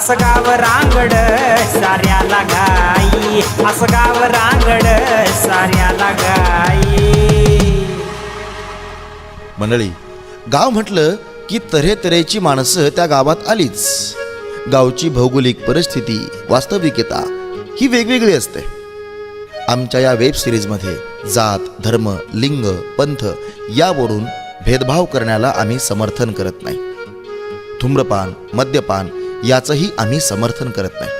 असं गाव रांगड साऱ्याला गाई असं गाव रांगड साऱ्याला गाई मंडळी गाव म्हटलं की तऱ्हेतऱ्हेची माणसं त्या गावात आलीच. गावची भौगोलिक परिस्थिती वास्तविकता ही वेगवेगळी असते. आमच्या या वेब सिरीजमध्ये जात धर्म लिंग पंथ यावरून भेदभाव करण्याला आम्ही समर्थन करत नाही. धूम्रपान मद्यपान याचंही आम्ही समर्थन करत नाही.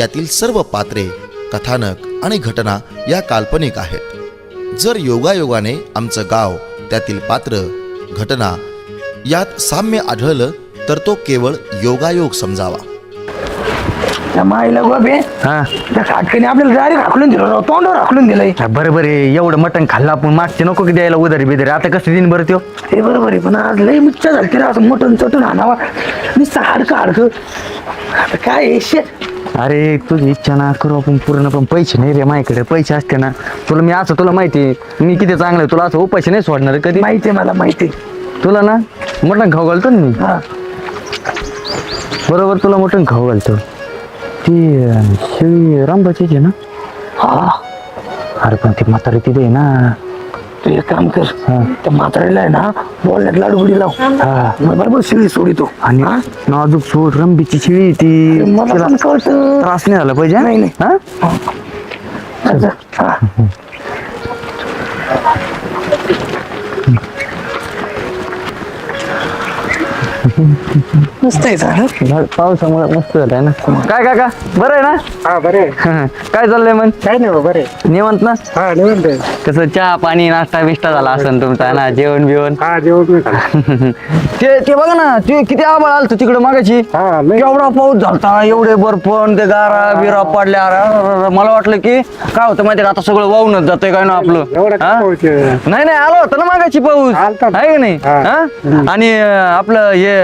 यातील सर्व पात्रे कथानक आणि घटना या काल्पनिक आहेत. जर योगायोगाने आमचं गाव त्यातील पात्र घटना यात साम्य आढळलं तर तो केवळ योगायोग समजावा. त्या माईला गोबे हा. त्या खाटकीने आपल्याला डायरेक्ट हाकलून दिलं राव तोंडावर हाकलून दिलंय. हा, बरं बरं आहे. एवढं मटण खाल्लं आपण मागचे नको की द्यायला उधारी बिधारी. आता कसं देईन बरं त्यो? हे बरोबर आहे पण आज लई मुच्चा झालती रे. असं मटण चटून आणावा. नुसतं हाडकं हाडकं. आता काय शेत अरे तुझी इच्छा ना करू आपण पूर्ण पण पैसे नाही रे माझ्याकडे. पैसे असते ना. तुला मी असं तुला माहिती आहे, मी किती चांगलं आहे. तुला असं उपाशी नाही सोडणार रे कधी? माहिती आहे मला माहिती आहे. तुला ना मटण खाऊ घालतो ना मी. हा. बरोबर तुला मटण खाऊ घालतो. ती शिळी रामबाचीच आहे ना? हा. अरे पण ती म्हातारी तिथे आहे ना. तू एक काम कर हा. त्या म्हातारीला आहे ना बोलण्यात लाडूबुडी लाव. हा. मग बरोबर शिळी सोडितो आणि हा? नाजूक सूट रंबीची शिळी ती. मला तिला पण कळतं. त्रास नाही झाला पाहिजे नाही. हा? हा. मस्त आहे झाड पावसामुळे मस्त झालंय ना काय काका बरं आहे ना हा बरे काय चाललंय मग काय नाही बरे निवंत ना हा निवंत आहे. कसं चहा पाणी नाश्ता बिष्टा झाला असेल तुमचा ना जेवण बिवण हा जेवण नाही झालं. ते ते बघा ना ते किती आबाळ आलं तिकडे मागाची हा लय एवढा पाऊस झालता एवढे बर्फन ते गारा बिरा पडल्या अरे, मला वाटलं की काय होतं माहिती का आता सगळं वाहूनच जातंय काय ना आपलं एवढं काय हा? पाऊस आहे? नाही नाही आला होता ना मागाची पाऊस आलता ना. आहे का नाही हा. हा? आणि अं, आपलं हे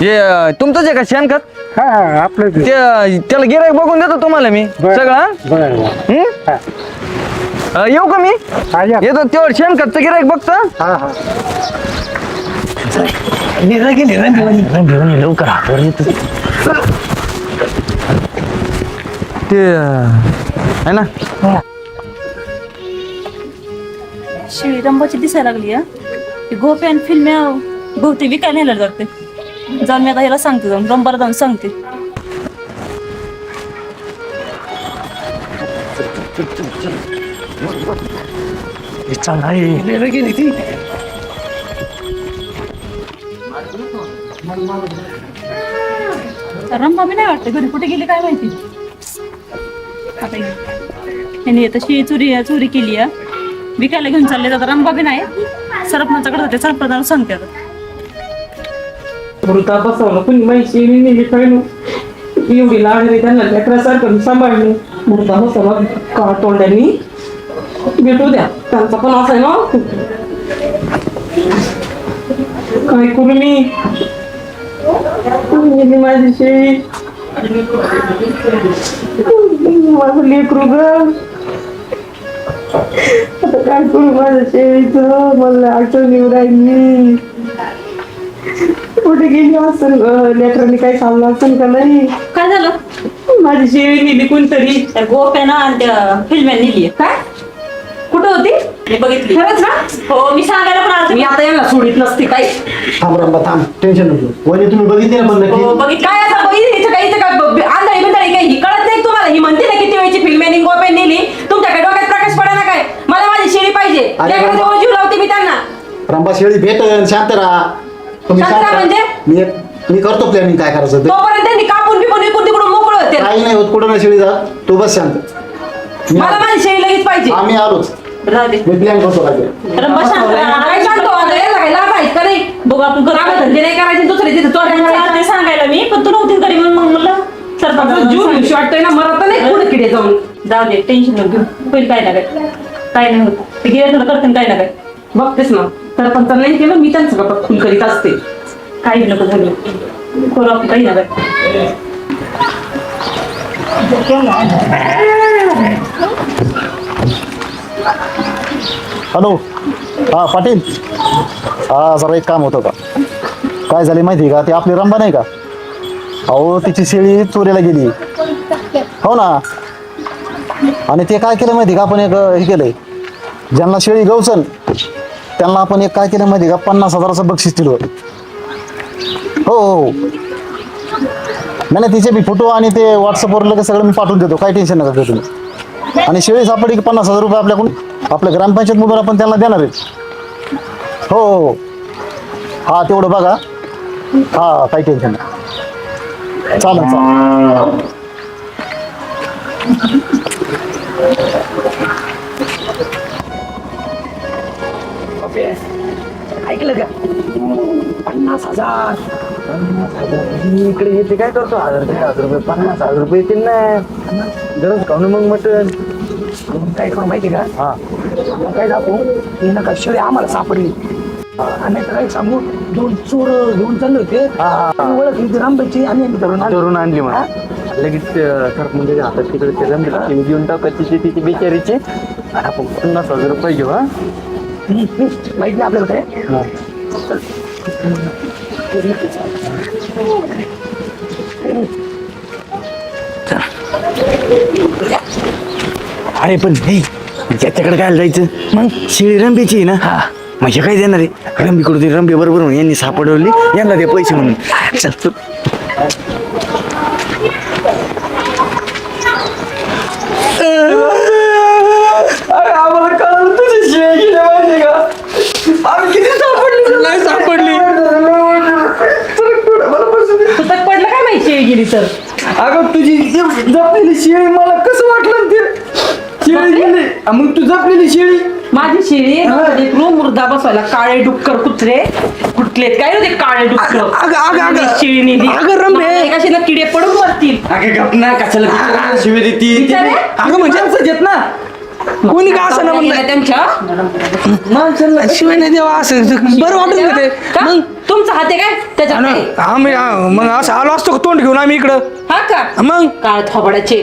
हे तुमचंच आहे का शेणखत हा हा आपलं ते. ते त्याला गिरायक बघून देतो तुम्हाला मी बरं. सगळं हा? बरं बरं. हं? हा. अं, येऊ का मी हा या. येतो तेवढं शेणखतचं गिरायक बघतो हा हा ते आहे ना शिळी रंबाची दिसायला लागली हा ती गोपी आणि फिल्म्या बहुते विकायला नेलं जाते जाऊन मी आता ह्याला सांगते जाऊन रंबाला जाऊन सांगते. गेली ती. रंबा नाही वाटते घरी कुठे गेली काय माहिती? आता. त्यांनी शिळी चोरी चोरी केली आहे विकायला घेऊन चालले आता रंबा बी नाही. सरपंचाकडे जाते सरपंचाला सांगते आता. मृता बसवलं. कुणी माहिती मी नेली खेळलो एवढी लागली त्यांना लेकरासारखं सांभाळली. मृता बसवला. का तोंडांनी? भेटू द्या. त्यांचा पण असं आहे ना. काय करू मी? माझी शेळी माझं लेकरू ग? आता काय करू माझ्या शेळीच मला आठवण येऊ राहिली. कुठे गेली असेल ग लेकरांनी काही खाल्लं असेल का नाही? काय झालं? माझी शेळी नेली कोणतरी. त्या गोप्यानं आणि त्या फिल्म्या नेली. काय? कुठं होती? मी बघितली. खरंच ना हो मी सांगायला पण मी आता यांना सोडित नसते काही. थांब रंबा थांब. टेन्शन नको. वहिनी तुम्ही बघितली ना पण नक्की हो बघितली. काय आता बघितलं? इथं काही इथं काय? ब- आंधळी बिंधळी काही? ही कळत नाही तुम्हाला. ही म्हणते ना किती वेळची फिल्म आणि गोप्या नेली. तुमच्याकडे डोक्यात प्रकाश पडा ना काय? मला माझी शेळी पाहिजे. अरे लेकरं. जवळ जीव लावते मी त्यांना. रंबा शेळी भेटन. शांत राहा. तुम्ही. म्हणजे? मी करतो प्लॅनिंग काय करायचं ते. तोपर्यंत त्यांनी कापून बिपून विकून तिकडून मोकळं होते. काही नाही होत कुठं ना शेळी जा. तू बस शांत. मी मला माझी शेळी लगेच पाहिजे. आम्ही आलोच. राहू दे. मी प्लॅन करतो काय रंबा शांत राहा. काय सांगतो आता याला काय लाभ आहेत का नाही? बघू आपण करू कामं धंदे नाही करायचे दुसरे तिथे चोऱ्या सांगायला मी पण तू नव्हती घरी म्हणून मग मला आपलं सरपंच जीव घेऊशी वाटतोय ना मरत नाही पुढे किडे जाऊन. जाऊ दे टेन्शन नको घेऊ. होईल काय ना काय. काय नाही होत. ते गिऱ्हाईक तुला करते काय ना काय. बघतेस ना. तर पण नाही केलं मी त्यांचं गप्पा खून करीत असते. काही नको झालं. करू आपण काही ना हॅलो हा पाटील. हा जरा एक काम होतं का काय झाले माहिती का? ते आपली रंबा नाही का? अहो तिची शेळी चोरीला गेली. हो ना? आणि ते काय केलं माहिती का? आपण एक हे केलंय. ज्यांना शेळी गवसन त्यांना आपण एक काय केलं माहिती का? पन्नास हजाराचं बक्षीस दिलं हो, हो हो नाही नाही तिचे बी फोटो आणि ते व्हॉट्सअपवर लगेच सगळं मी पाठवून देतो. काही टेन्शन नका घेऊ तुम्ही. आणि शेळी सापडली की पन्नास हजार रुपये आपल्याकडून आपल्या ग्रामपंचायत मधून आपण त्यांना देणार आहे. हो हो, हो. हा. तेवढं बघा. हा काही टेन्शन नाही चालेल चालेल. ऐकलं का? पन्नास हजार. पन्नास हजार. मी इकडे येते काय करतो? हजार दीड हजार रुपये पन्नास हजार रुपये येतील ना. गरज खाऊन मग मटन मग काय करू माहिती का? हा. मग काय दाखवू? ही नका शेळी आम्हाला सापडली. आणि काय सांगू? दोन चोर घेऊन चालले होते. आणि ओळख इथे रामबाईची आणि आम्ही धरून. धरून आणली हा? मला लगेच सरपंचाच्या हातात तिकडे ते रंग देऊन टाकायची तिची बिचारीची. आणि आपण पन्नास हजार रुपये घेऊ हा. माहीत नाही आपल्याला काय अरे पण हे त्याच्याकडे काय जायचं? मग? शेळी रंबीची आहे ना? हा. म्हणजे काय देणार आहे? रंबी कडून रंबी बरोबर म्हणून यांनी सापडवली यांना दे पैसे म्हणून. चल तर अगं तुझी जप- जपलेली शेळी मला कसं वाटलं ते? शेळी गेली. मग तू जपलेली शेळी? माझी शेळी? लेकरू मुर्दा बसवायला काळे डुक्कर कुत्रे कुठलेत? काय रे ते काळे डुक्कर? अगं, अगं, अगं. माझी शेळी नेली. अगं, रंबे. कशाला किडे पडून मरतील? अगं गप ना कशाला शिवी देती. अगं म्हणजे देत ना? कोणी का असं ना म्हणलं त्यांच्या? शिवाय नाही देवा असं. बरं वाटत नाही ते. का? मग? तुमचा हात आहे काय? त्याच्यात? आम्ही आ, मग असं आलो असतो का तोंड घेऊन आम्ही इकडं? हा का? मग? काळ थोबड्याचे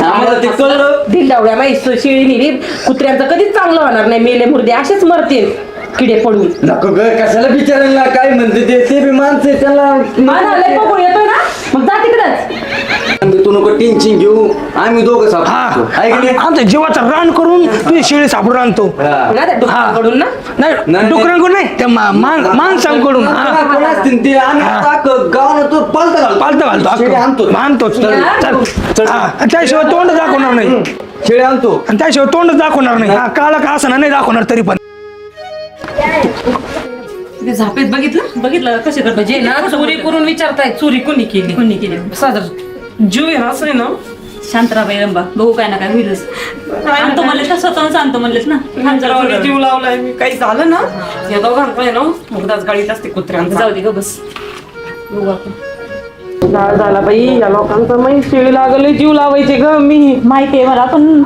आम्हाला ते कळलं. ढिल्लावड्या माई शेळी नेली. कुत्र्यांचं कधीच चांगलं होणार नाही. मेले मुर्दे असेच मरतील. किडे पडून. नको ग कशाला बिचारायला काय म्हणते ते? बी माणसं त्याला येतोय ना? मग जा तिकडच. तू नको टेन्शन घेऊ. आम्ही दोघं सापडतो आहे की नाही? आमच्या जीवाचा रान करून तुझी शेळी सापडून आणतो. हा. ना त्या डुकरांकडून ना? नाही नाही. डुकरांकडून नाही त्या मा- माणसांकडून. हा. कोण असतील ते? आम्ही आता गावाला तो पालता घालतो. पालतं घालतो शेळी आणतो. अख्खं. आणतोच चल या. चल. हा. त्याशिवाय तोंड दाखवणार नाही. शेळी आणतो. आणि त्याशिवाय तोंड दाखवणार नाही. हा काला का असं नाही दाखवणार तरी पण. ते झापेत बघितलं? बघितलं? कसे करतो? म्हणजे ना चोरी करून विचारताय चोरी कोणी केली? कोणी केली? साधारण. जीव आहे ना असं आहे ना? शांतराबाई रंबा बघू काय ना काय होईलच आणतो म्हणले तर स्वतःच आणतो म्हणलेत ना. जरा मित्रावरती थोडं. जीव लावलाय मी. काही झालं ना? या दोघांचं आहे ना मुगदाच गाडीत असते कुत्र्यांचा. जाऊ दे ग बस. बघू आपण. झाला झाला बाई या लोकांचा माही शेळी लागले जीव लावायचे ग मी. माहिती आहे मला पण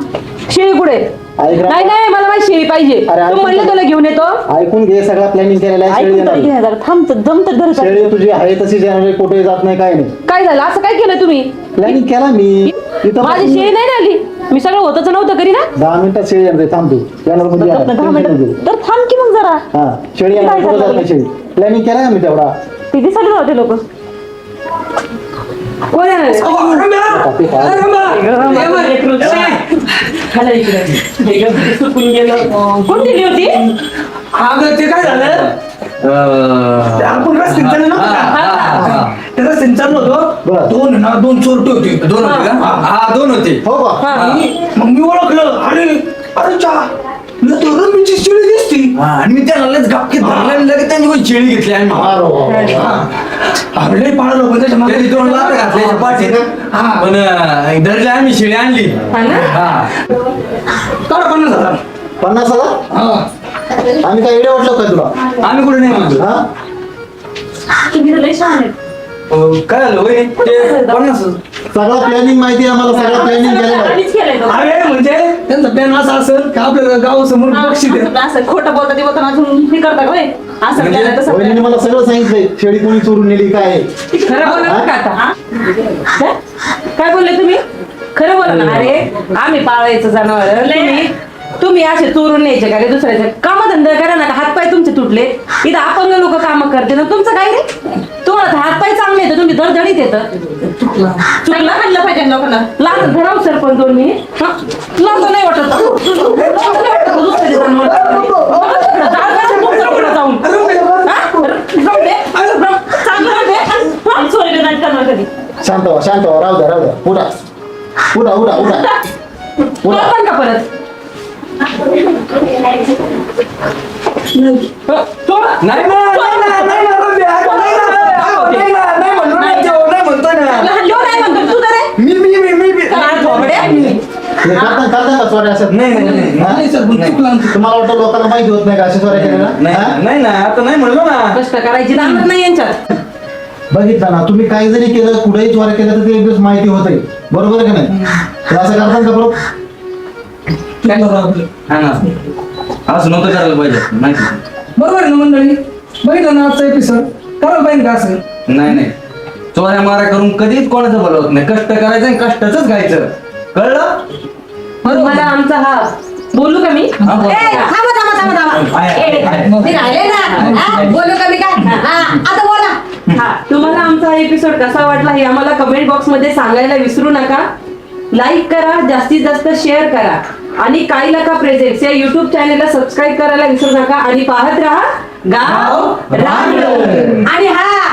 शेळी कुठे? ऐक ना. नाही नाही मला माझी शेळी पाहिजे अरे, तू ऐकून म्हणलं. तुला घेऊन येतो ऐकून घे सगळा प्लॅनिंग केलेला आहे शेळी ऐकून तर येणार. घे जरा थांब तर दम तर. शेळी तुझी आहे तशी आहे, कुठे जात नाही काय नाही काय झालं असं काय केलं तुम्ही प्लॅनिंग केला मी इथं माझी शेळी नाही ना आली मी सगळं होतच नव्हतं करी ना दहा मिनिटात शेळी आहे, थांब तू येणार म्हणजे दहा येणार. नको घेऊ. तर थांब की मग जरा हा शेळी येणार काय कुठं जात झालं? नाही शेळी प्लॅनिंग केला ना मी तेवढा ते दिसायला नव्हते लोक कोण. हे दिली होती? अगं ते काय झालं? ते आपण रस्त्याने चाललो नव्हतो का? त्या रस्त्याने चाललो होतो. दोन ना दोन चोरटे होते. दोन होते का? हा. दोन होते. हो का? मग मी ओळखलं. अरे अरे चा न तो रमीची शेळी दिसती. आणि मी त्याला लगेच गपकीत धरलं आणि लगेच त्यांची पण शेळी घेतली. अरे लय पाळलं पण त्याच्या त्यांनी दोन लाथ घातल्याच्या पाठीत हा. पण अं, धरले आम्ही शेळी आणली. हा ना? हा. काढा पन्नास हजार. पन्नास हजार? हा. आम्ही काय एडे वाटलो का तुला? आम्ही कुठे नाही म्हणतो हा? तुम्ही तर लय छान आहेत काय झालं होय ते पन्नास सगळं प्लॅनिंग माहिती आहे आम्हाला सगळं प्लॅनिंग केलेलं. अरे म्हणजे त्यांचा प्लॅन असा असेल का आपल्या गावासमोर हा, बक्षीस आहे असं- खोटं बोलता ते बोलताना अजून हे करता होय. असं म्हणजे केलं तसं. वहिनीने मला सगळं सांगितलंय शेळी कोणी चोरून नेली काय आहे. खरं बोला का आता? हा? काय? काय बोलले तुम्ही? खरं बोला ना अरे आम्ही पाळायचं जनावर. तुम्ही तुम्ही असे चोरून न्यायचे का रे दुसऱ्याचे? कामधंदा करा ना हातपाय तुमचे तुटले. इथं अपंग लोक काम करते ना तुमचं काय दडदडीत येतं चुकला म्हणलं पाहिजे लोकांना लाज धराव सरपंच दोन मिनिट लाज नाही वाटत लाज नाही वाटत दुसऱ्या जणांवर. बघा तिकडं, जाळगाच्या डोंगराकडं जाऊन हा? जाऊ दे. चांगलं दे. हा? चोरीला नाही करणार कधी शांत व्हा शांत व्हा राहू द्या राहू द्या उठा उठा उठा उठा तुला पण का परत हो, सोडा. नाही ना नाही ना नाही ना रम्या, नाही ना, नाही ना, नाही ना, नाही नाही म्हणतोय ना. लहान नाही म्हणतो तू तर रे. मी मी मी मी मी- काय थोबड्या? हे करता करता का चोऱ्या असं? नाही नाही नाही? नाही. सर. तुम्हाला वाटतं लोकांना माहिती होत नाही का अशा चोऱ्या केल्या नाही ना नाही ना आता नाही म्हणलो ना. कष्ट करायची दामत नाही यांच्यात. बघितलं ना तुम्ही काही जरी केलं कुठेही चोऱ्या केल्या तर ते एक दिवस माहिती होते बरोबर आहे का नाही? तर असं करता का बरोबर हा ना. असं नव्हतं करायला पाहिजे माहिती. बरोबर आहे ना मंडळी? बघितलं ना आजचा एपिसोड करायला पाहिजे का असं? नाही नाही. चोऱ्या माऱ्या करून कधीच कोणाचं भलं होत नाही. कष्ट करायचं आणि कष्टाच घ्यायचं. कळलं? मला आमचा हा बोलू का मी? हा, बोल. ए, थांबा थांबा थांबा थांबा. आहे, आहे, ए, आहे. मी राहिले ना. हा, बोलू. का मी काय? हा, आता बोला. हा तुम्हाला आमचा हा एपिसोड कसा वाटला हे आम्हाला कमेंट बॉक्समध्ये सांगायला विसरू नका. लाईक करा जास्तीत जास्त शेअर करा. आणि काय लका प्रेझेंट्स या युट्यूब चॅनेलला सबस्क्राईब करायला विसरू नका. आणि पाहत राहा गाव रांगण. आणि हा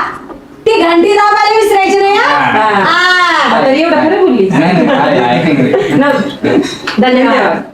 ती घंटी दाबायला विसरायची नाही हा? हा. हा.